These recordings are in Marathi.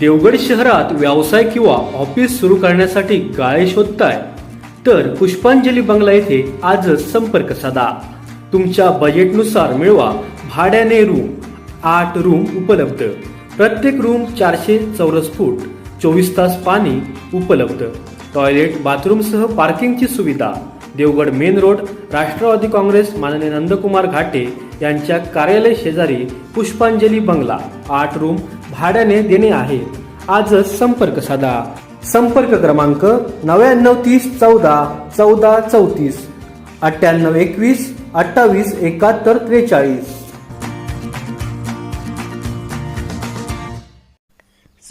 देवगड शहरात व्यवसाय किंवा ऑफिस सुरू करण्यासाठी गाळे शोधताय? तर पुष्पांजली बंगला येथे आजच संपर्क साधा. तुमच्या बजेटनुसार मिळवा भाड्याने रूम आठ रूम उपलब्ध. प्रत्येक रूम चारशे चौरस फूट. चोवीस तास पाणी उपलब्ध. टॉयलेट बाथरूमसह पार्किंगची सुविधा. देवगड मेन रोड राष्ट्रवादी काँग्रेस माननीय नंदकुमार घाटे यांच्या कार्यालय शेजारी पुष्पांजली बंगला आठ रूम भाड्याने देणे आहे. आजच संपर्क साधा. संपर्क क्रमांक नव्याण्णव तीस चौदा चौदा चौतीस अठ्ठ्याण्णव एकवीस अठ्ठावीस एकाहत्तर त्रेचाळीस.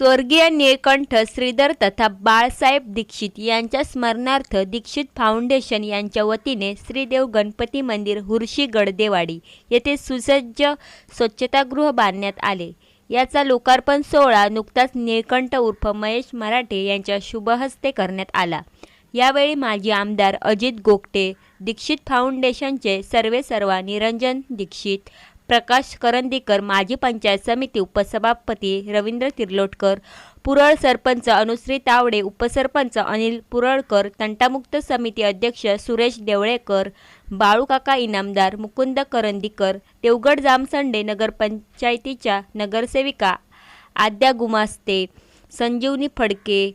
स्वर्गीय निळकंठ श्रीधर तथा बाळासाहेब दीक्षित यांच्या स्मरणार्थ दीक्षित फाउंडेशन यांच्या वतीने श्रीदेव गणपती मंदिर हुर्शी गडदेवाडी येथे सुसज्ज स्वच्छतागृह बांधण्यात आले. याचा लोकार्पण सोहळा नुकताच निळकंठ उर्फ महेश मराठे यांच्या शुभहस्ते करण्यात आला. यावेळी माजी आमदार अजित गोगटे दीक्षित फाउंडेशनचे सर्वेसर्वा निरंजन दीक्षित प्रकाश करंदीकर माजी पंचायत समिती उपसभापती रवींद्र तिरलोटकर पुरळ सरपंच अनुश्री तावडे उपसरपंच अनिल पुरळकर तंटामुक्त समिती अध्यक्ष सुरेश देवळेकर बाळूकाका इनामदार मुकुंद करंदीकर देवगड जामसंडे नगरपंचायतीच्या नगरसेविका आद्या गुमास्ते संजीवनी फडके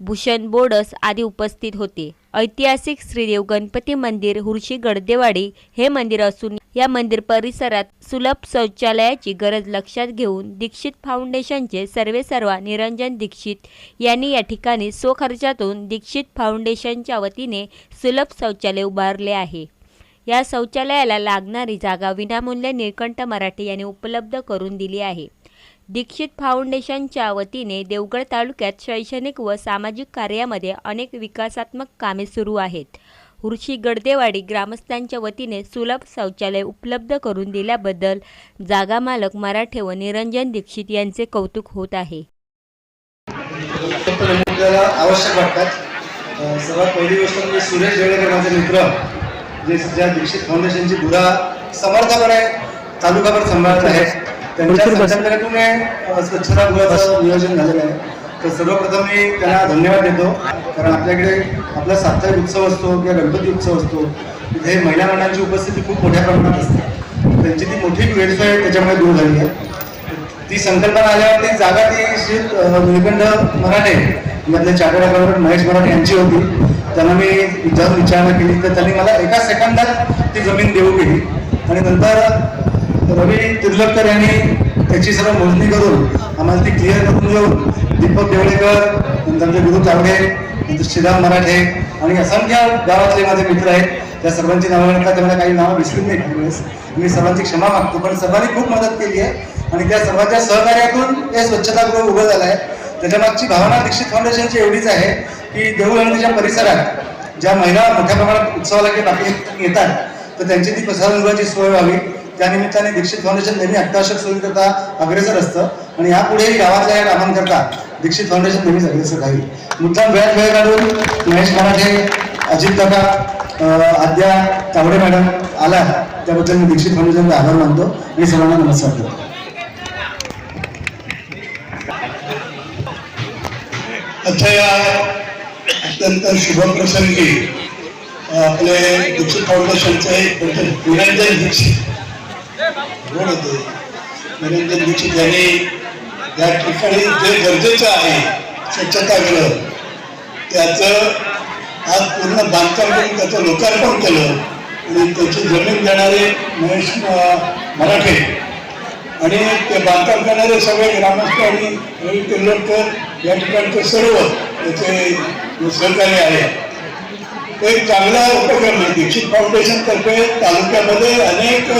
भूषण बोडस आदी उपस्थित होते. ऐतिहासिक श्रीदेव गणपती मंदिर हुर्शी गडदेवाडी हे मंदिर असून या मंदिर परिसरात सुलभ शौचालयाची गरज लक्षात घेऊन दीक्षित फाउंडेशनचे सर्वेसर्वा निरंजन दीक्षित यांनी या ठिकाणी स्वखर्चातून दीक्षित फाउंडेशनच्या वतीने सुलभ शौचालय उभारले आहे. या शौचालयाला लागणारी जागा विनामूल्य निळकंठ मराठे यांनी उपलब्ध करून दिली आहे. दीक्षित फाउंडेशनच्या वतीने देवगड तालुक्यात शैक्षणिक व सामाजिक कार्यामध्ये अनेक विकासात्मक कामे सुरू आहेत. हुर्शी गडदेवाडी ग्रामस्थांच्या वतीने सुलभ शौचालय उपलब्ध करून दिल्याबद्दल जागा मालक मराठे व निरंजन दीक्षित यांचे कौतुक होत आहे. आवश्यक वाटतात. सर्वात पहिली गोष्ट म्हणजे सुरेश जेवळेकर माझे मित्र जे सध्या दीक्षित फाउंडेशनची समर्थपणे तालुकाभर सांभाळत आहेत त्यांच्या संचालनातून अं, स्वच्छतागृहाचं नियोजन झालेलं आहे. तर सर्वप्रथम मी त्यांना धन्यवाद देतो. कारण आपल्याकडे आपला साप्ताहिक उत्सव असतो किंवा गणपती उत्सव असतो तिथे महिला मंडळांची उपस्थिती खूप मोठ्या प्रमाणात असते. त्यांची ती मोठी गैरसोय त्याच्यामुळे दूर झाली आहे. ती संकल्पना आल्यावर ती जागा ती श्री अं, मराठे मधले चार्टर्ड अकाउंटंट महेश मराठे यांची होती. त्यांना मी विचारून विचारणा केली. तर त्यांनी मला एका सेकंदात ती जमीन देऊ केली. आणि नंतर रवी तिर्लकर यांनी त्याची सर्व मोजणी करून आम्हाला ती क्लिअर करून देऊन दीपक देवळेकर नंतर आमचे गुरु चावडे नंतर श्रीराम मराठे आणि असंख्य गावातले माझे मित्र आहेत. त्या सर्वांची नावं म्हणतात त्यामुळे काही नावं विसरून नाही त्यावेळेस मी सर्वांची क्षमा मागतो पण सर्वांनी खूप मदत केली आहे. आणि त्या सर्वांच्या सहकार्यातून हे स्वच्छतागृह उभं झालं आहे. त्याच्यामागची भावना दीक्षित फाउंडेशनची एवढीच आहे की देऊळ ज्या परिसरात ज्या महिला मोठ्या प्रमाणात उत्सवाला की बाकी येतात तर त्यांची ती प्रसारगृहाची सोय व्हावी. त्यानिमित्ताने दीक्षित फाउंडेशन नेहमी अत्यावश्यक सोयीकरता अग्रेसर असतं. आणि यापुढेही गावातल्या या कामांकरता दीक्षित फाउंडेशन तुम्ही सांगितलं सर काही. मुद्दाम वेळात वेळ काढून महेश मराठे अजित काका आद्या तावडे मॅडम आला. त्याबद्दल मी दीक्षित फाउंडेशनचा आभार मानतो. आणि सर्वांना नमस्कार करतो. आजच्या या अत्यंत शुभ प्रसंगी आपले दीक्षित फाउंडेशनचे निरंजन दीक्षित. निरंजन दीक्षित यांनी या ठिकाणी जे गरजेचं आहे स्वच्छता गृह त्याचं आज पूर्ण बांधकाम करून त्याचं लोकार्पण केलं आणि त्याची जमीन देणारे महेश मराठे आणि ते बांधकाम करणारे सगळे ग्रामस्थ आणि रवी तिर्लोटकर या ठिकाणचे सर्व त्याचे सहकार्य आहे तो एक चांगला उपक्रम आहे. दीक्षित फाउंडेशनतर्फे तालुक्यामध्ये अनेक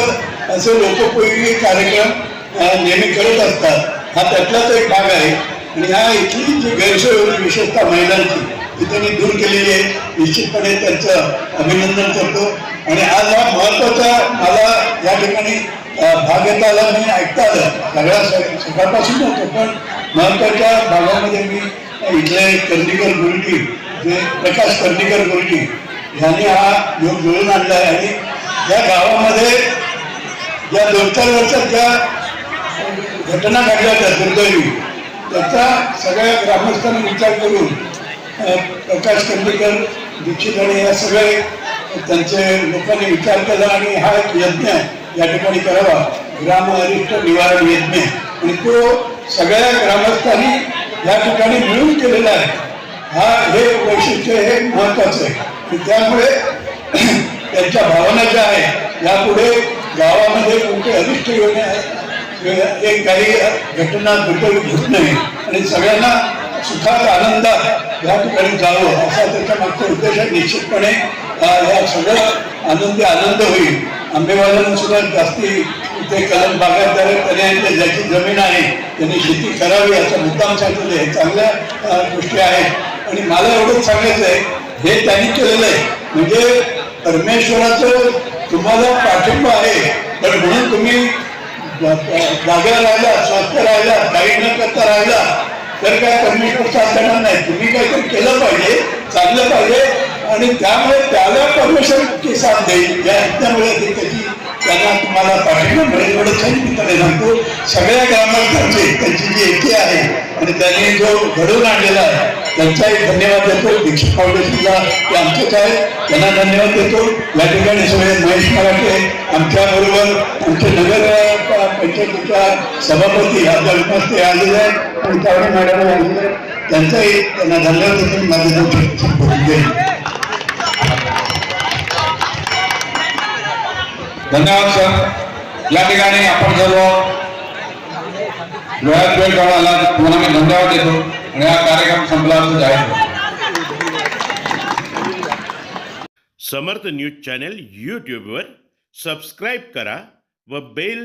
असे लोकोपयोगी कार्यक्रम नेहमी करत असतात. हा त्यातलाच एक भाग आहे. आणि ह्या इथली जी गैरसोय होती विशेषतः महिलांची ती त्यांनी दूर केलेली आहे. निश्चितपणे त्यांचं अभिनंदन करतो. आणि आज हा महत्त्वाचा मला या ठिकाणी भाग घेता आला मी ऐकता आलं. सगळ्या सकाळपासून होतो पण महत्त्वाच्या भागामध्ये मी इथले कर्णिकर गुरुजी जे प्रकाश कर्णिकर गुरुजी यांनी हा योग जुळून आणला आहे आणि या गावामध्ये या दोन चार वर्षात ज्या घटना घडल्या त्या दुर्दैवी. त्याचा सगळ्या ग्रामस्थांनी विचार करून प्रकाश कंदीकर दीक्षित आणि या सगळे त्यांचे लोकांनी विचार केला आणि हा एक यज्ञ या ठिकाणी करावा. ग्राम अरिष्ट निवारण यज्ञ आणि तो सगळ्या ग्रामस्थांनी या ठिकाणी मिळून केलेला आहे. हा हे वैशिष्ट्य हे महत्वाचं आहे. त्यामुळे त्यांच्या भावना ज्या आहेत यापुढे गावामध्ये कोणते अरिष्ट येणे ते काही घटना घडू घडत नाही आणि सगळ्यांना सुखात आनंदात या ठिकाणी जावं असा त्याच्या मागचा उद्देश आहे निश्चितपणे या सगळं आनंदी आनंद होईल आंबेवाल्यांना सुद्धा जास्ती ते कलम बागायतदार आहेत, ज्याची जमीन आहे त्यांनी शेती करावी असा मुद्दाम सांगितलं हे चांगल्या गोष्टी आहेत आणि मला एवढंच सांगायचं आहे हे त्यांनी केलेलं आहे म्हणजे परमेश्वराचं तुम्हाला पाठिंबा आहे पण म्हणून तुम्ही जागा राहिला स्वास्थ्य राहिला काही न करता राहिला तर काय परमेश्वर साधणार नाही तुम्ही काहीतरी केलं पाहिजे चांगलं पाहिजे आणि त्यामुळे त्याला परमेश्वर साथ देईल या यज्ञामुळे त्याची त्यांना तुम्हाला पाठिंबा मिळेल एवढं सांगितलं सांगतो सगळ्या ग्रामस्थांचे त्यांची जी एकी आहे आणि त्यांनी जो घडवून आणलेला आहे त्यांचाही धन्यवाद देतो दीक्षित फाउंडेशनला ते आमचेच आहे त्यांना धन्यवाद देतो. या ठिकाणी सगळे महेश मराठे आमच्या बरोबर आमचे नगर पंचायतीच्या सभापती आपल्या उपस्थित आलेले आहेत. आणि त्यावेळी मॅडम आलेले. त्यांचाही त्यांना धन्यवाद देतो. माझे दोन शब्द देईन. धन्यवाद सर या ठिकाणी आपण सर्व वेळात वेळ काढायला तुम्हाला मी धन्यवाद देतो. आणि हा कार्यक्रम संपला असं जाहीर. समर्थ न्यूज चॅनल यूट्यूबवर सबस्क्राईब करा व बेल